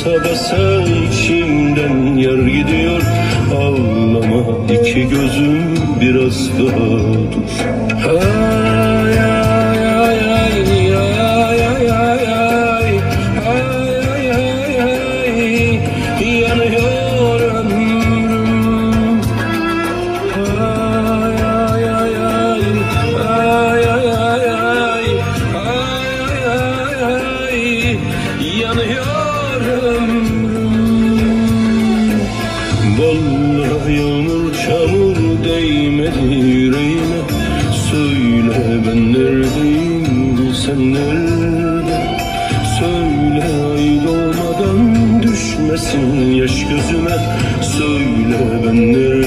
basa basa içimden yar gidiyor. Ağlama iki gözüm biraz daha dur Vallahi yağmur çamur değmedi yüreğime. Söyle ben neredeyim sen nerede? Söyle ay düşmesin yaş gözüme. Söyle ben neredeyim